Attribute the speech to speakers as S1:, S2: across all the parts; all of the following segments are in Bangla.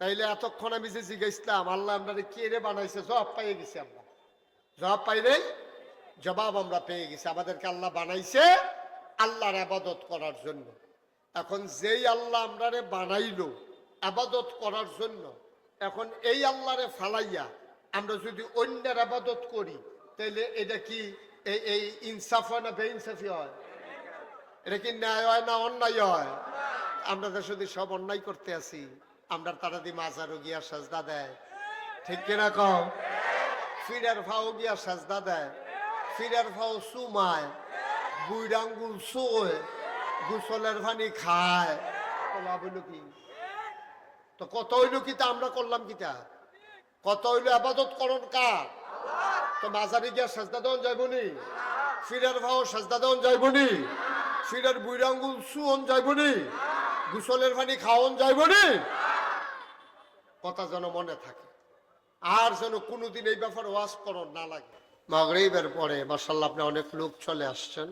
S1: তাইলে এতক্ষণ আমি যে জিজ্ঞাসলাম, আল্লাহ আমরা কে রে বানাইছে? জবাব পাইয়ে গেছি আমরা। জবাব পাইলে জবাব আমরা পেয়ে গেছি। আমাদেরকে আল্লাহ বানাইছে আল্লাহর আবাদত করার জন্য। এখন যেই আল্লাহ আমরারে বানাইলো আবাদত করার জন্য, এখন এই আল্লাহরে ফালাইয়া আমরা যদি অন্যের আবাদত করি, তাইলে এটা কি এই এই ইনসাফ হয় না বেইনসাফি হয়? এটা কি ন্যায় হয় না অন্যায় হয়? আমরা তো শুধু সব অন্যায় করতে আছি আমরা তারা দি মাজারও গিয়া সাজদা দেয়। ঠিক কিনা কম? ফিরার ফাও গিয়া সাজদা দেয়। ফিরার ফাও সুমায় বুইডাঙ্গুল সোয় গুসলের পানি খায়। তো কি? তো কত হইল কি তা আমরা করলাম কিটা কত হইল আবাদত করণ কার? তো মাজারি গিয়া সাজদা দেওয়ান যাইবনি ফিরার ভাও সাজদা দেওয়ান যাইবনি ফিরার বুইরাঙ্গুল সুয়ন যাইবনি গুসলের পানি খাওয়ন যাইবনি কথা যেন মনে থাকে। আর যেন কোনোদিন এই ব্যাপারে ওয়াজ করণ না লাগে। মাগরিবের পরে মাসাল্লাহ আপনি অনেক লোক চলে আসছেন।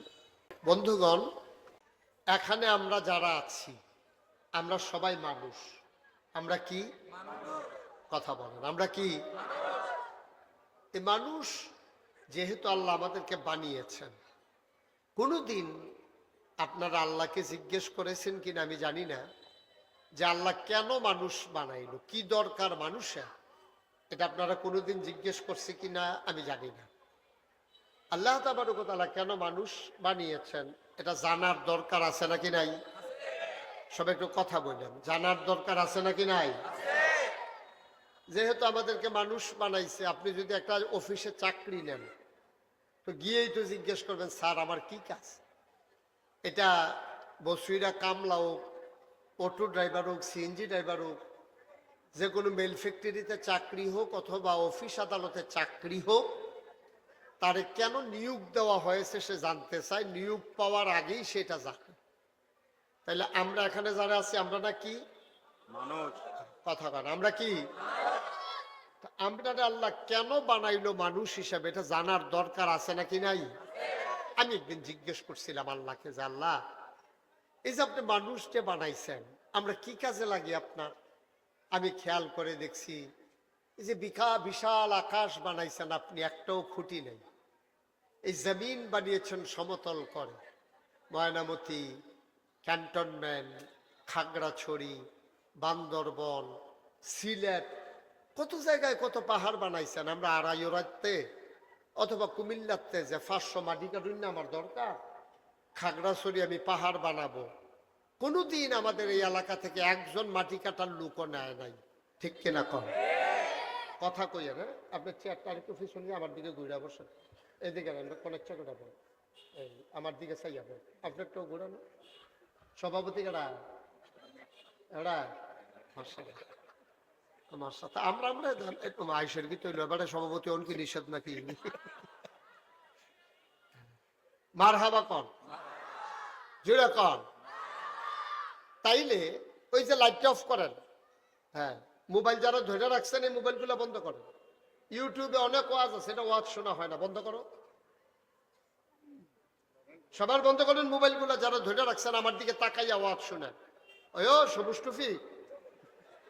S1: বন্ধুগণ, এখানে আমরা যারা আছি, আমরা সবাই মানুষ। আমরা কি? কথা বলেন। আমরা কি? এ মানুষ যেহেতু আল্লাহ আমাদেরকে বানিয়েছেন, কোনোদিন আপনারা আল্লাহকে জিজ্ঞেস করেছেন কিনা আমি জানি না। যে আল্লাহ কেন মানুষ বানাইলো? কি দরকার মানুষের? এটা আপনারা কোনোদিন জিজ্ঞেস করছে কিনা আমি জানি না। আল্লাহ তাবারকতালা কেন মানুষ বানিয়েছেন? এটা জানার দরকার আছে নাকি নাই? সব একটু কথা বললেন জানার দরকার আছে নাকি নাই? যেহেতু আমাদেরকে মানুষ বানাইছে, আপনি যদি একটা অফিসে চাকরি নেন, তো গিয়েই তো জিজ্ঞেস করবেন, স্যার, আমার কি কাজ? এটা বসুইরা কামলা হোক অটো ড্রাইভার হোক সিএনজি ড্রাইভার হোক যে কোনো মেল ফ্যাক্টরিতে চাকরি হোক অথবা অফিস আদালতে চাকরি হোক তারে কেন নিয়োগ দেওয়া হয়েছে সে জানতে চায় নিয়োগ পাওয়ার আগেই সেটা জানে তাহলে আমরা এখানে যারা আছি আমরা না কি?
S2: মানুষ।
S1: কথা কন আমরা কি? আমরা আল্লাহ কেন বানাইলো মানুষ হিসাবে এটা জানার দরকার আছে নাকি নাই? আমি একদিন জিজ্ঞেস করছিলাম আল্লাহকে যে আল্লাহ এই যে আপনি মানুষ যে বানাইছেন, আমরা কি কাজে লাগি আপনার? আমি খেয়াল করে দেখছি, এই যে বিকা বিশাল আকাশ বানাইছেন আপনি, একটাও খুঁটি নেই। এই জমিন বানিয়েছেন সমতল করে। ময়নামতি, ক্যান্টনমেন্ট, খাগড়াছড়ি, বান্দরবন, সিলেট, কত জায়গায় কত পাহাড় বানাইছেন? আমরা আড়াইরাতে অথবা কুমিল্লাতে যে পাঁচশো মাটি কাটুন আমার দরকার? খাগড়াছড়ি আমি পাহাড় বানাবো। কোনোদিন আমাদের এই এলাকা থেকে একজন মাটি কাটার লোকও নেয় নাই। ঠিক কিনা কম কথা কইয়া না আপনার চেয়ারটা আরেকটু পিছনে আমার দিকে ঘুরে বসেন এদিকে ঘুরাবো এই, আমার দিকে চাই যাবেন আপনার তো ঘুরানো। সভাপতি কারা এরা? আমার সাথে আমরা আমরা কি তৈল এবারে সভাপতি অনকি নিষেধ নাকি? মার হাবা কন? জুড়ে কন। তাইলে ওই যে লাইটটা অফ করেন। হ্যাঁ মোবাইল যারা ধরে রাখছেন এই মোবাইলগুলো বন্ধ করেন। ইউটিউবে অনেক ওয়াজ আছে, এটা ওয়াজ শোনা হয় না, বন্ধ করো। সবার বন্ধ করেন মোবাইলগুলো যারা ধরে রাখছেন, আমার দিকে তাকাইয়া ওয়াজ শুনেন। ওই সবুজ টুফি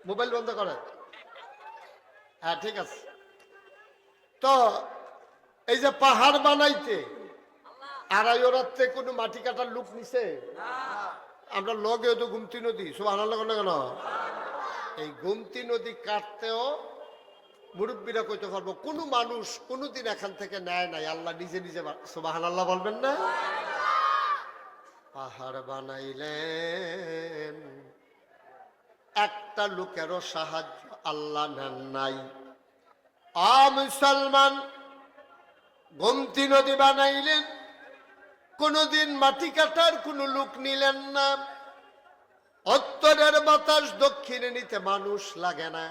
S1: মোবাইল বন্ধ করেন। হ্যাঁ ঠিক আছে। তো, এই যে পাহাড় বানাইতে আড়াই ওরাতে কোনো মাটি কাটার লুক নিছে? আমরা লগে তো গুমতি নদী সব আনার লগে কেন এই গুমতি নদী কাটতেও মুরব্বীরা কইতে পারব, কোনো মানুষ কোনোদিন এখান থেকে নেয় নাই। আল্লাহ নিজে নিজে সুবাহান আল্লাহ বলবেন না? পাহাড় বানাইলেন। একটা লোকেরও সাহায্য আল্লাহ নেন নাই। আ মুসলমান, গোমতি নদী বানাইলেন। কোনদিন মাটি কাটার কোন লোক নিলেন না। উত্তরের বাতাস দক্ষিণে নিতে মানুষ লাগে না।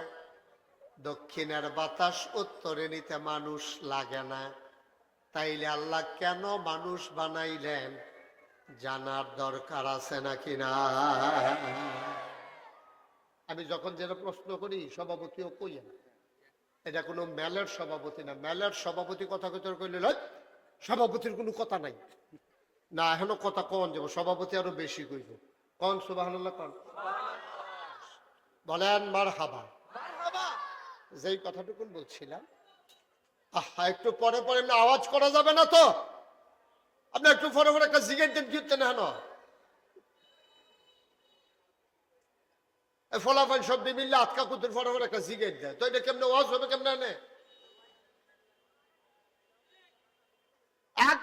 S1: দক্ষিণের বাতাস উত্তরে নিতে মানুষ লাগে না। তাইলে আল্লাহ কেন মানুষ বানাইলেন? জানার দরকার আছে নাকি না? আমি যখন যেটা প্রশ্ন করি, সভাপতিও কই না। এটা কোনো মেলের সভাপতি না। মেলের সভাপতি কথা কথা কইলে সভাপতির কোনো কথা নাই। না এখনও কথা কন যাব সভাপতি আরও বেশি কইব। কন সুবাহ কন। বলেন মার হাবা যেই কথাটুকুন বলছিলাম আহা একটু পরে পরে এমনি আওয়াজ করা যাবে না তো? আপনি একটু পরে পরে একটা সিগারেট দিন কিনতেন হেন। ফলাফল সব মিললে আটকা কুতুর পরে পরে একটা সিগারেট দেয়। তো এটা কেমনে ওয়াজ হবে কেমনে আনে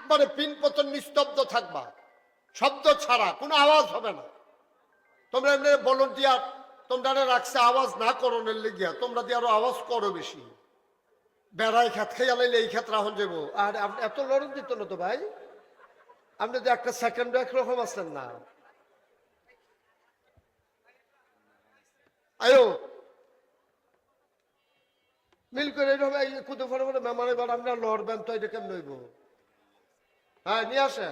S1: একবারে পিন পতন নিস্তব্ধ থাকবা। শব্দ ছাড়া, কোনো আওয়াজ হবে না। তোমরা এমনি ভলন্টিয়ার তোমরা রাখছে আওয়াজ না করো লেগিয়া, তোমরা দিয়ে আরও আওয়াজ করো বেশি। বেড়াই খেত খাইয়া লাইলে এই ক্ষেত্রে এখন যাব আর এত লড়ন দিত না তো ভাই। আপনি তো একটা সেকেন্ড একরকম আছেন না। আয়ো। মিল করে এইভাবে কুদু ফটো মেমানে এবার আপনার লড়বেন, তো এটা কেমন হইব? হ্যাঁ নিয়ে আসে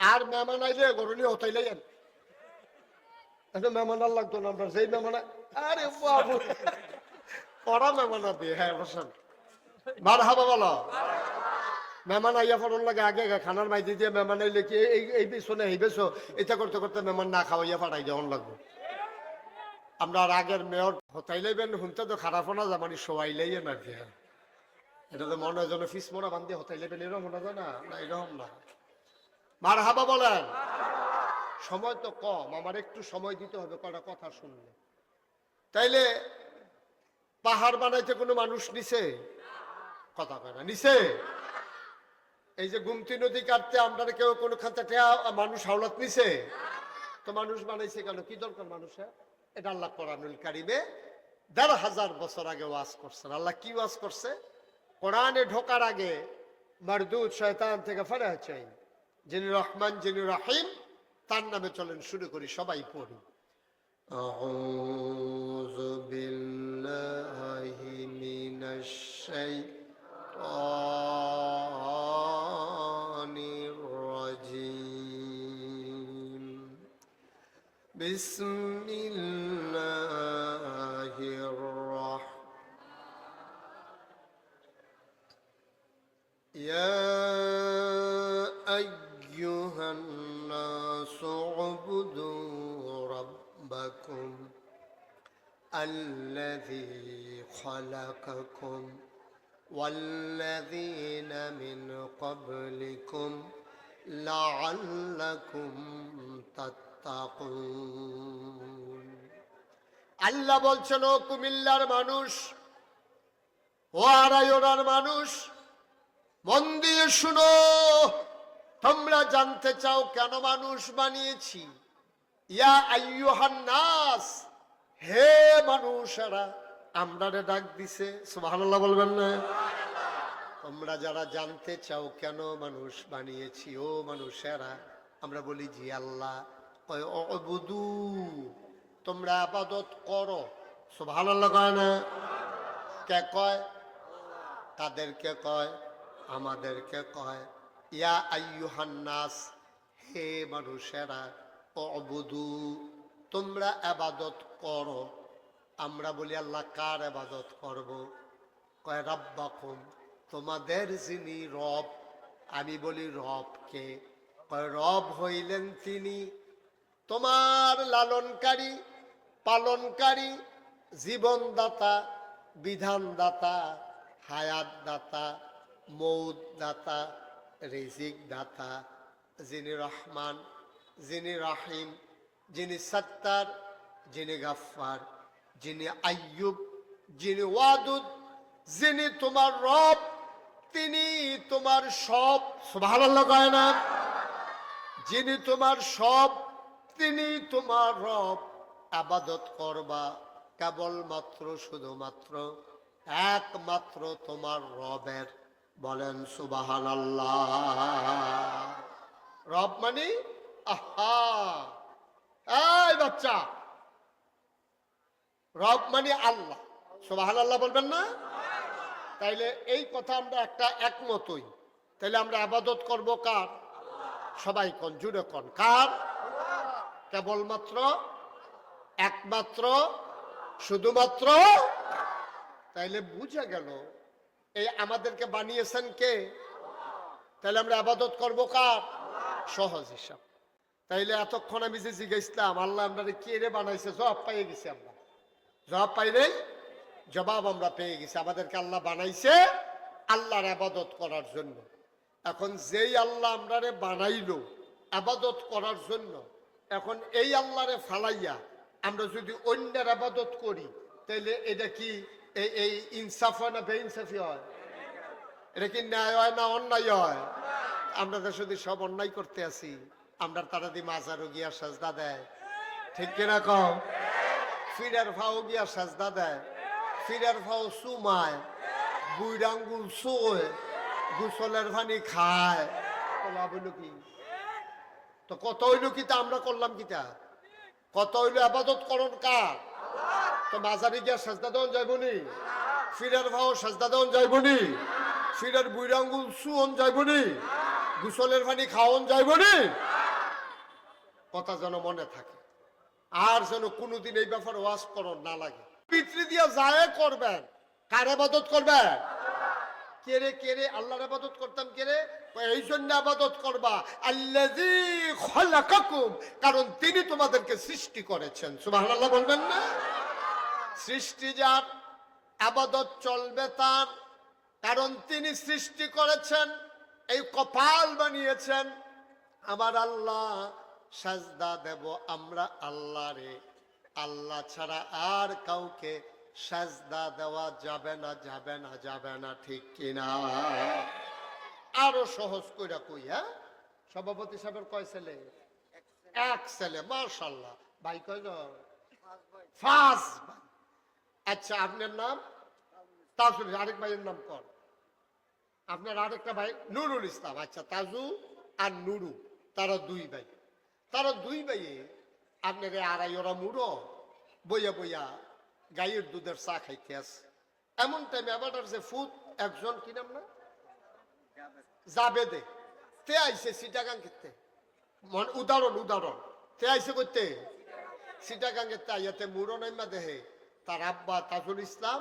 S1: আর মেহমান আইলে গরুলি হতাইলে যান একটা মেহমান আর লাগতো না আমরা, যেই মেহমান আরে বাবু। পড়া মেহমান দিয়ে হ্যাঁ বসেন। মার হাবা বলো। মেহমান আইয়া ফরন লাগে, আগে খানার মাইদি দিয়ে মেহমান আইলে কি এই এই পিছনে এই বেছো এটা করতে করতে মেহমান না খাওয়াইয়া ফাটাই যেমন লাগবে। আমরা আর আগের মেয়র হতাইলেবেন শুনতে তো খারাপ না জামানি শোয়াইলেই না কি। এটা তো মনে হয় যেন ফিস মোড়া বান্ধি হতাইলেবেন এরকম না? না, এরকম না। মার হাবা বলেন। সময় তো কম, আমার একটু সময় দিতে হবে কটা কথা শুনলে। তাইলে পাহাড় বানাইতে কোনো মানুষ নিছে? কথা কয় না, নিছে? এই যে গুমতি নদী কাটতে আমরা কেউ কোনো খাতে মানুষ হাওলাত নিছে তো মানুষ বানাইছে কেন কি দরকার মানুষে এটা আল্লাহ কোরআনুল কারিমে দেড় হাজার বছর আগে ওয়াজ করছেন আল্লাহ কি ওয়াজ করছে কোরআনে ঢোকার আগে মারদুদ শয়তান থেকে ফেরা চাই যিনি রহমান যিনি রাহিম তার নামে চলেন শুরু করি সবাই পড়ি أعوذ بالله من الشيطان بسم الله الرحمن يا أيها الناس اعبدوا ربكم الذي خلقكم والذين من قبلكم لعلكم تتقون. আল্লাহ বলছেন, ও কুমিল্লার মানুষ, ও আড়াইওড়ার মানুষ, মন দিয়ে শুনো, তোমরা জানতে চাও কেন মানুষ বানিয়েছি? ইয়া হে মানুষেরা। আমরা ডাক দিছে, সুবহানাল্লাহ বলবেন না? তোমরা যারা জানতে চাও কেন মানুষ বানিয়েছি, ও মানুষেরা, আমরা বলি, জি আল্লাহ তোমরা আবাদত করো। সুবহানাল্লাহ কয় না। কে কয়? তাদেরকে কয়, আমাদেরকে কয়, ইয়া আইয়ুহান্নাস, হে মানুষেরা, অবুদু, তোমরা আবাদত করো। আমরা বলি, আল্লাহ কার আবাদত করব? কয়, রাব্বাকুম, তোমাদের যিনি রব, আমি বলি রবকে। কয়, রব হইলেন তিনি তোমার লালনকারী, পালনকারী, জীবনদাতা, বিধানদাতা হায়াত দাতা মৌদ দাতা রিজিক দাতা যিনি রহমান, যিনি রাহিম, যিনি সত্তার, যিনি গাফফার, যিনি আয়ুব যিনি ওয়াদুদ, যিনি তোমার রব, তিনি তোমার সব। সুবহানাল্লাহ কয় না? যিনি তোমার সব তিনি তোমার রব আবাদত করবা কেবলমাত্র, শুধুমাত্র, একমাত্র তোমার রবের। বলেন সুবাহান আল্লাহ রব মানে আহা! বাচ্চা! রব মানে আল্লাহ। সুবাহান আল্লাহ বলবেন না? তাইলে এই কথা আমরা একটা একমতই। তাইলে আমরা আবাদত করব কার? সবাই কন, জুড়ে কন, কার? কেবলমাত্র, একমাত্র, শুধুমাত্র? তাইলে বুঝে গেল, এই আমাদেরকে বানিয়েছেন কে? তাহলে আমরা আবাদত করব কার? সহজ হিসাব। তাইলে এতক্ষণ আমি যে জিজ্ঞাসলাম, আল্লাহ আমরা কে রে বানাইছে? জবাব পাইয়ে গেছি আমরা। জবাব পাইলেই জবাব আমরা পেয়ে গেছি। আমাদেরকে আল্লাহ বানাইছে আল্লাহর আবাদত করার জন্য। এখন যেই আল্লাহ আমরারে বানাইল আবাদত করার জন্য এখন এই আল্লাহরে ফালাইয়া আমরা যদি অন্যের আবাদত করি, তাইলে এটা কি এই এই ইনসাফ হয় না বেইনসাফি হয়? এটা কি ন্যায় হয় না অন্যায় হয়? আমরা তো শুধু সব অন্যায় করতে আছি আমরা তারা দি মাজারও গিয়া সাজদা দেয়। ঠিক কিনা কম ফিরার ফাও গিয়া সাজদা দেয়। ফিরার ফাও সুমায় বুইরাঙ্গুল সোয় গুসলের পানি খায়। লাভ কি? তো কত হইল কি আমরা করলাম কিটা কত হইল আবাদত করণ কার? তো মাঝারি গিয়া সাজদা দেওয়ান যাইবনি ফিরার ভাও সাজদা দেওয়ান যাইবনি ফিরার বুইরাঙ্গুল সুয়ন যাইবনি গুসলের পানি খাওয়ন যাইবনি কথা যেন মনে থাকে। আর যেন কোনোদিন এই ব্যাপারে ওয়াজ করণ না লাগে। পিতৃ দিয়া যায় করবেন। কার আবাদত করবেন? কেরে কেরে আল্লাহর আবাদত করতাম কেরে এই জন্য আবাদত করবা। খলাকাকুম। কারণ তিনি তোমাদেরকে সৃষ্টি করেছেন। সুবহানাল্লাহ বলবেন না? সৃষ্টি যার, আবাদত চলবে তার। কারণ তিনি সৃষ্টি করেছেন, এই কপাল বানিয়েছেন। আমার আল্লাহ সাজদা দেব, আমরা আল্লাহরে আল্লাহ ছাড়া আর কাউকে সাজদা দেওয়া যাবে না যাবে না যাবে না, ঠিক কিনা? আরও সহজ কইরা কই হ্যাঁ? সভাপতি সাহেবের কয় ছেলে? এক ছেলে মার্শাল্লাহ ভাই কয় জন ফাঁস আচ্ছা আপনার নাম? তাজুল, আরেক ভাইয়ের নাম কর। আপনার আরেকটা ভাই, নুরুল ইসলাম। আচ্ছা তাজু আর নুরু, তারা দুই ভাই। তারা দুই ভাইয়ে আপনার আড়াই ওরা মুড়ো, বইয়া বইয়া গাইয়ের দুধের চা খাইতে আছে। এমন টাইমে আবার যে ফুট একজন কি নাম না? জাবেদে। তে আইছে সিটাগাং খেতে মন উদাহরণ উদাহরণ। তে আইছে করতে সিটাগাঙ্গের আইয়াতে মুড়ো নাইমা দেহে। তার আব্বা তাজুল ইসলাম,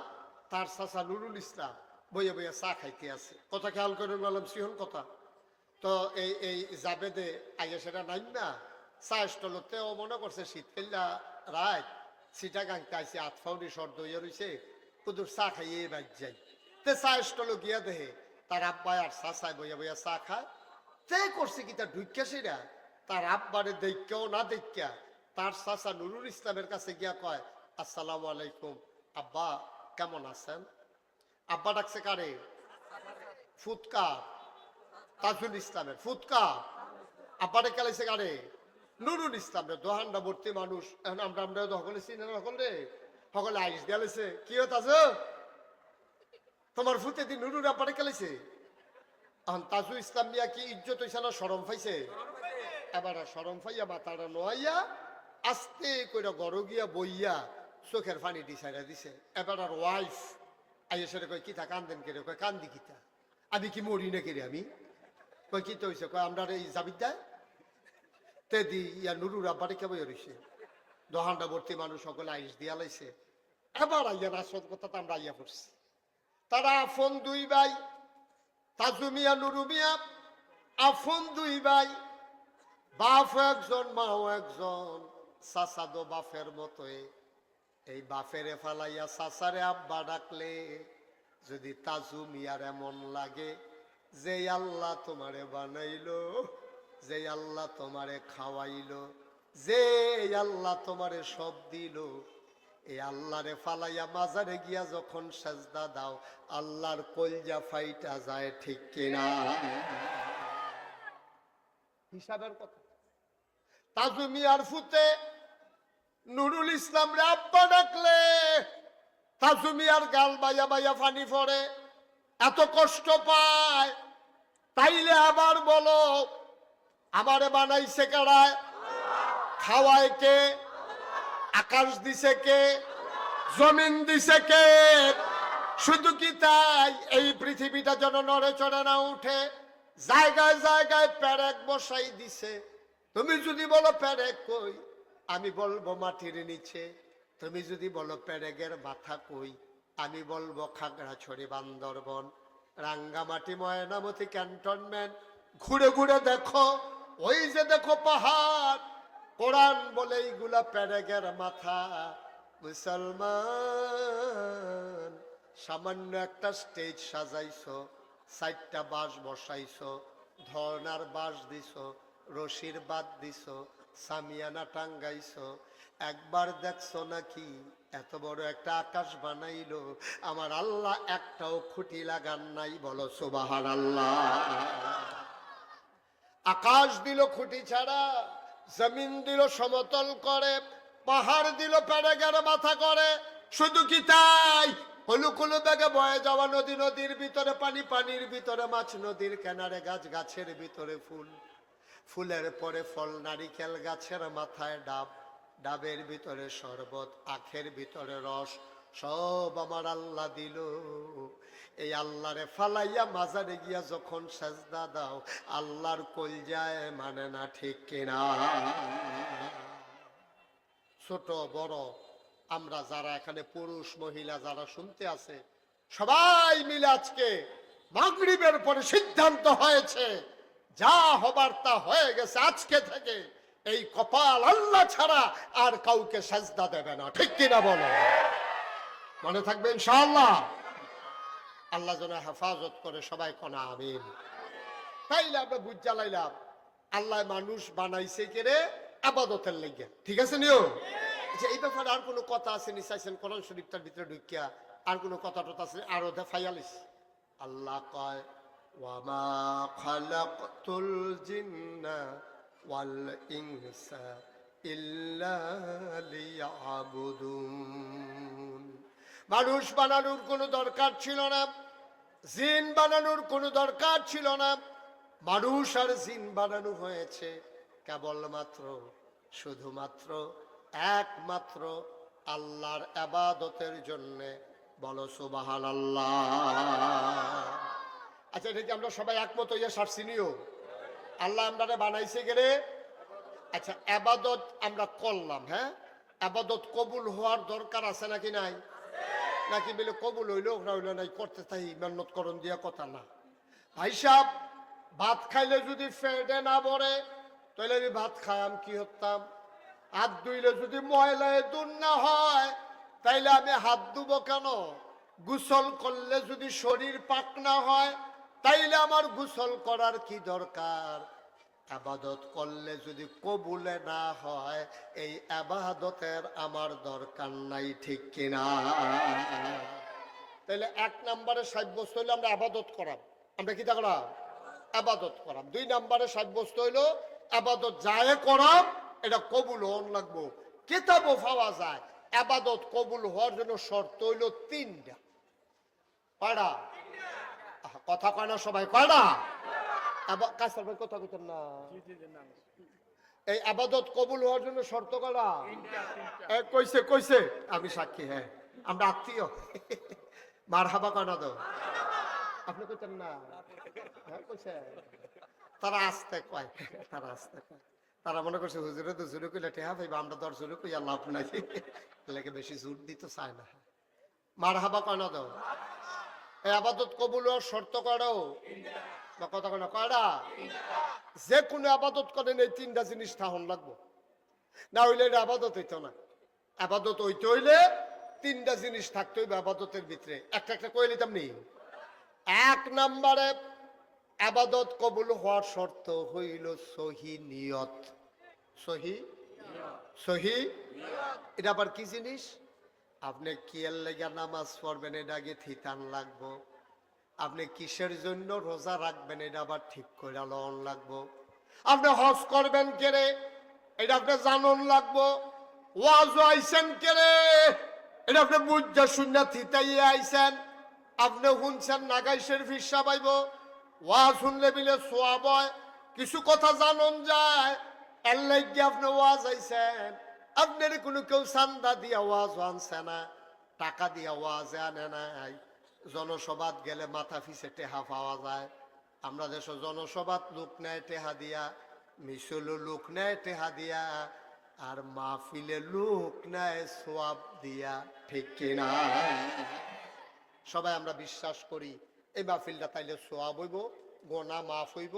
S1: তার চাচা নুরুল ইসলাম বইয়ে বইয়ে চা খাইতে আছে। কথা খেয়াল করে বললাম সিহন কথা। তো এই এই জাবেদে আইয়া সেটা নাই না চা স্টলতে ও মনে করছে শীতকাল্লা রাত সিটা গাংতে আইসে আট ফাউনি শর্ট দইয়া রইছে, কুদুর চা খাইয়ে বাজ যাই। তে চা স্টল গিয়া দেহে তার আব্বা আর চাচাই বইয়া বইয়া চা খায়। তে করছে কি তার ঢুকিয়া সেরা? তার আব্বারে দেখিয়াও না দেখিয়া তার চাচা নুরুল ইসলামের কাছে গিয়া কয়, আসসালামু আলাইকুম। আব্বা, কেমন আছেন? আব্বা ডাকছে কারে? ফুৎকার। তাজুল ইসলামের ফুৎকার। আব্বারে কেলাইছে কারে? নুরুল ইসলামের দোহান্ডা ভর্তি মানুষ। এখন আমরা আমরা সকলে চিনে না সকলে? আইস দিয়ালেছে কি হত তোমার ফুতে দি নুরুল আব্বারে কেলাইছে এখন তাজু ইসলাম মিয়া কি ইজ্জত হইছে না সরম পাইছে? এবার সরম পাইয়া মাথাটা নোয়াইয়া আস্তে কইরা গড় গিয়া বইয়া চোখের পানি দিছাইরা দিছে। এবার আর ওয়াইফ আইয়া সেটা কয়, কিতা কান্দেন কেড়ে কয়, কান্দি কিতা? আমি কি মরি না কেড়ে আমি? কয়, কিতা হইছে? কয়, আমরা এই জাবিদা তে দি ইয়া নুরুর আব্বারে কে বই রইছে ভর্তি মানুষ সকলে আইস দিয়া লাইছে। এবার আইয়া আসল কথা আমরা আইয়া পড়ছি। তারা আফন দুই ভাই, তাজু মিয়া, নুরু আফন দুই ভাই, বাপ একজন মাও একজন সাসাদো বাফের মতোই। এই বাফেরে ফালাইয়া সাসারে আব্বা ডাকলে, যদি তাজু মিয়ার এমন লাগে, যে আল্লাহ তোমারে বানাইলো। যে আল্লাহ তোমারে খাওয়াইলো, যে আল্লাহ তোমারে সব দিল এই আল্লাহরে ফালাইয়া মাজারে গিয়া যখন সাজদা দাও, আল্লাহর কলজা ফাইটা যায় ঠিক কিনা? হিসাবের কথা। তাজু মিয়ার ফুতে নুরুল ইসলাম রে আব্বা ডাকলে, তাজু মিয়ার গাল বাইয়া বাইয়া ফানি পড়ে এত কষ্ট পায়, তাইলে আবার বলো আমারে বানাইছে কারায় খাওয়ায় কে? আকাশ দিছে কে? জমিন দিছে কে? শুধু কি তাই? এই পৃথিবীটা যেন নড়ে চড়ে না উঠে। জায়গায় জায়গায় প্যারেক বসাই দিছে। তুমি যদি বলো প্যারেক কই? আমি বলব মাটির নিচে। তুমি যদি বলো প্যারেগের মাথা কই? আমি বলব খাগড়াছড়ি, বান্দরবন। রাঙ্গামাটি, ময়নামতি, ক্যান্টনমেন্ট। ঘুরে ঘুরে দেখো। ওই যে দেখো পাহাড়। কোরআন বলে এইগুলা প্যারেগের মাথা। মুসলমান, সামান্য একটা স্টেজ সাজাইছো, চারটা বাঁশ বসাইছো, ধর্নার বাঁশ দিছো, রশির বাদ দিছো, সামিয়ানা টাঙ্গাইছো। একবার দেখছ নাকি? এত বড় একটা আকাশ বানাইলো। আমার আল্লাহ একটাও খুঁটি লাগান নাই, বলো সুবাহার আল্লাহ আকাশ দিল খুঁটি ছাড়া, জমিন দিল সমতল করে, পাহাড় দিল প্যারেগের মাথা করে। শুধু কি তাই? হলু কুলু বেগে বয়ে যাওয়া নদী, নদীর ভিতরে পানি, পানির ভিতরে মাছ, নদীর কেনারে গাছ, গাছের ভিতরে ফুল। ফুলের পরে ফল, নারিকেল গাছের মাথায় ডাব, ডাবের ভিতরে শরবত, আখের ভিতরে রস সব আমার আল্লাহ দিল। এই আল্লাহরে ফালাইয়া মাজারে গিয়া যখন সাজদা দাও, আল্লাহর কল যায় মানে না ঠিক কিনা? ছোট, বড়, আমরা যারা এখানে পুরুষ, মহিলা যারা শুনতে আছে, সবাই মিলে আজকে মাগরিবের পরে সিদ্ধান্ত হয়েছে, যা হবার তা হয়ে গেছে আজকে থেকে। এই কপাল আল্লাহ ছাড়া আর কাউকে সাজদা দেবে না। ঠিক কিনা বলো? মনে থাকবে ইনশাআল্লাহ। আল্লাহ যেন হেফাজত করে সবাই কনা আমিন। তাইলে আমরা বুঝ জ্বালাইলাম, আল্লাহ মানুষ বানাইছে কেরে আবাদতের লেগে। ঠিক আছে নিও আচ্ছা এই ব্যাপারে আর কোনো কথা আছে নি? চাইছেন কোরআন শরীফটার ভিতরে ঢুকিয়া আর কোনো কথা টথা আছে আরও দেখাইয়ালিস আল্লাহ কয়, ওয়ামা খালাকতুল জিন্না ওয়াল ইনসা ইল্লা লিয়াবুদুন। মানুষ বানানোর কোনো দরকার ছিল না। জিন বানানোর কোনো দরকার ছিল না। মানুষ আর জিন বানানো হয়েছে কেবলমাত্র, শুধুমাত্র, একমাত্র আল্লাহর আবাদতের জন্য। বলো সুবাহান আল্লাহ আচ্ছা এটা কি আমরা সবাই একমত হইয়া সারছি নিও? আল্লাহ আমরা বানাইছে গেলে আচ্ছা আবাদত আমরা করলাম হ্যাঁ? আবাদত কবুল হওয়ার দরকার আছে নাকি নাই? নাকি বলে কবুল হইল? হইল নাই, করতে চাই, মেহনত করণ দিয়া কথা না। ভাই সাহ ভাত খাইলে যদি ফেটে না পড়ে তাহলে আমি ভাত খাইম কি হতাম? হাত ধুইলে যদি ময়লায় দূর না হয়, তাইলে আমি হাত ধুবো কেন? গোসল করলে যদি শরীর পাক না হয়, তাইলে আমার গোসল করার কি দরকার? আবাদত করলে যদি কবুলে না হয়, এই আবাদতের আমার দরকার নাই, ঠিক কিনা? তাহলে এক নম্বরে সাব্যস্ত হইলে আমরা আবাদত করাম। আমরা কি করাম? আবাদত করাম। দুই নম্বরে সাব্যস্ত হইল, আবাদত যায় করাম, এটা কবুল হন লাগবো। কেতাবও পাওয়া যায়, আবাদত কবুল হওয়ার জন্য শর্ত হইল তিনটা। কয়টা? কথা কয় না সবাই, কয়টা? কথা কইতেন না। এই আবাদত কবুল হওয়ার জন্য শর্ত করা। কইছে কইছে। আমি সাক্ষী হ্যাঁ। আমরা আত্মীয়। মার হাবা তো? আপনি কইতেন না। হ্যাঁ কইছে। তারা আসতে কয়। তারা আসতে কয়। তারা মনে করছে হুজুরে তো জুরে কইলে টেহা ভাইবা আমরা আর জুরে কইয়া লাভ নাই। লেগে বেশি জোর দিতে চায় না। মার হাবা কয় না তো? এই আবাদত কবুল হওয়ার শর্ত করো যে কোনো আবাদত করেন এই তিনটা জিনিস থাহন লাগবো। না হইলে এটা আবাদত হইতো না। আবাদত হইতে হইলে তিনটা জিনিস থাকতে হইবে আবাদতের ভিতরে। একটা একটা কয়ে নিতাম নি। এক নাম্বারে, আবাদত কবুল হওয়ার শর্ত হইল সহি নিয়ত। সহি? সহি? এটা আবার কি জিনিস? আপনি কিয়ের লেগে নামাজ পড়বেন এটা আগে থিতান লাগবো। আপনি কিসের জন্য রোজা রাখবেন এটা আবার ঠিক করে লন লাগবো। আপনি হজ করবেন কেরে এটা আপনি জানন লাগবো। ওয়াজ আইসেন কেরে এটা আপনি বুঝা শূন্য থিতাইয়ে আইসেন আপনি শুনছেন নাগাইশের ফিসা পাইব ওয়াজ শুনলে বিলে সোয়াব হয়। কিছু কথা জানন যায়। এর লাগি আপনি ওয়াজ আইসেন আপনার কোনো কেউ চান্দা দিয়া ওয়াজ আনছে না, টাকা দিয়া ওয়াজ আনে নাই। জনসভাত গেলে মাথা ফিসে টেহা পাওয়া যায়। আমরা দেশ জনসভাত লোক নেয় টেহা দিয়া মিসলও লোক নেয় টেহা দিয়া, আর মাহফিলে লোক নেয় সোয়াব দিয়া। ঠিক কিনা সবাই আমরা বিশ্বাস করি, এই মাহফিলটা তাইলে সোয়াব হইব, গোনা মাফ হইব,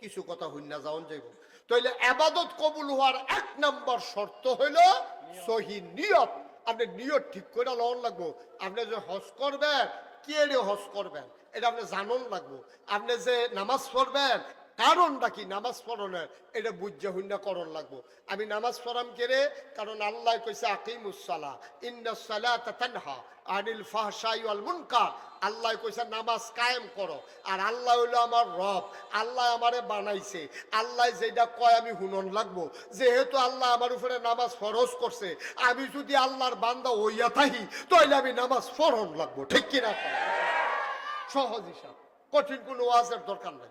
S1: কিছু কথা হইনা যাওন যাইব। তাইলে আবাদত কবুল হওয়ার এক নম্বর শর্ত হইল সহি নিয়ত। আপনি নিয়ত ঠিক করে লওয়ার লাগবো। আপনি যে হজ করবেন কে হজ করবেন এটা আপনি জানুন লাগবো। আপনি যে নামাজ পড়বেন কারণটা কি? নামাজ পড়নের এটা বুঝে হুন্না করণ লাগবো। আমি নামাজ পড়াম কেরে কারণ আল্লাহ কইছে আকিমুসালা তানহা আনিল ফাহশাই ওয়াল মুনকার। আল্লাহ কইছে, নামাজ কায়েম করো। আর আল্লাহ হইল আমার রব, আল্লাহ আমারে বানাইছে। আল্লাহ যেটা কয়, আমি হুনন লাগবো। যেহেতু আল্লাহ আমার উপরে নামাজ ফরজ করছে, আমি যদি আল্লাহর বান্দা হইয়া থাকি তাহলে আমি নামাজ ফরন লাগবো। ঠিক কিনা? সহজ হিসাব। কঠিন কোনো ওয়াজের দরকার নাই।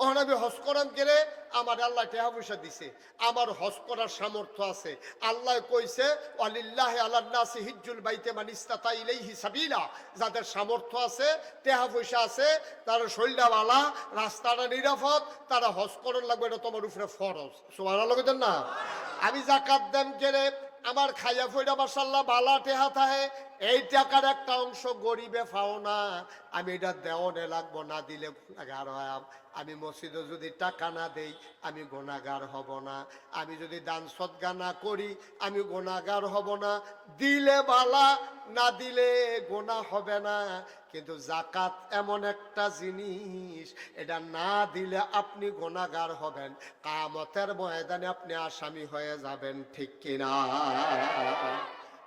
S1: ওখান আমি হজ করাম গেলে আমার আল্লাহ টেহা পয়সা দিছে। আমার হজ করার সামর্থ্য আছে। আল্লাহ কইছে আলিল্লাহ আল্লাহ হিজ্জুল বাইতে মানিস্তাতা ইলাইহি সাবিলা। যাদের সামর্থ্য আছে, টেহা পয়সা আছে, তার শৈলডাওয়ালা রাস্তাটা নিরাপদ, তারা হজ করণ লাগবে, এটা তোমার উপরে ফরজ। সোমানা লগেন না? আমি জাকাত দেন গেলে আমার খাইয়া ফইরা মাসাল্লাহ বালা টেহা থাহে এই টাকার একটা অংশ গরিবে পাও না। আমি এটা দেওয়ানে লাগবো, না দিলে গুণাগার হয়। আমি মসজিদে যদি টাকা না দেই, আমি গোনাগার হব না। আমি যদি দান সদ্গা না করি, আমি গোনাগার হব না। দিলে বালা, না দিলে গোনা হবে না। কিন্তু জাকাত এমন একটা জিনিস, এটা না দিলে আপনি গোনাগার হবেন। কামতের ময়দানে আপনি আসামি হয়ে যাবেন, ঠিক কিনা?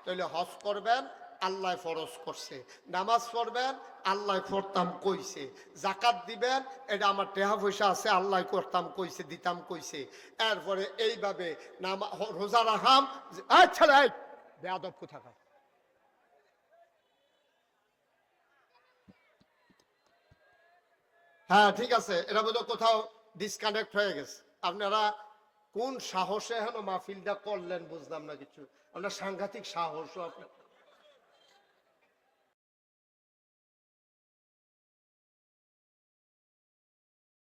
S1: তাহলে হজ করবেন আল্লাহ ফরজ করছে। নামাজ পড়বেন, আল্লাহ পড়তাম কইছে। জাকাত দিবেন, এটা আমার টেহা পয়সা আছে, আল্লাহ করতাম কইছে, দিতাম কইছে। এরপরে এইভাবে নামা রোজা রাখাম আচ্ছা বেয়াদব কোথাকার? হ্যাঁ ঠিক আছে, এটা বোধহয় কোথাও ডিসকানেক্ট হয়ে গেছে। আপনারা কোন সাহসে হেন মাহফিলটা করলেন বুঝলাম না কিছু। আপনার সাংঘাতিক সাহস আপনার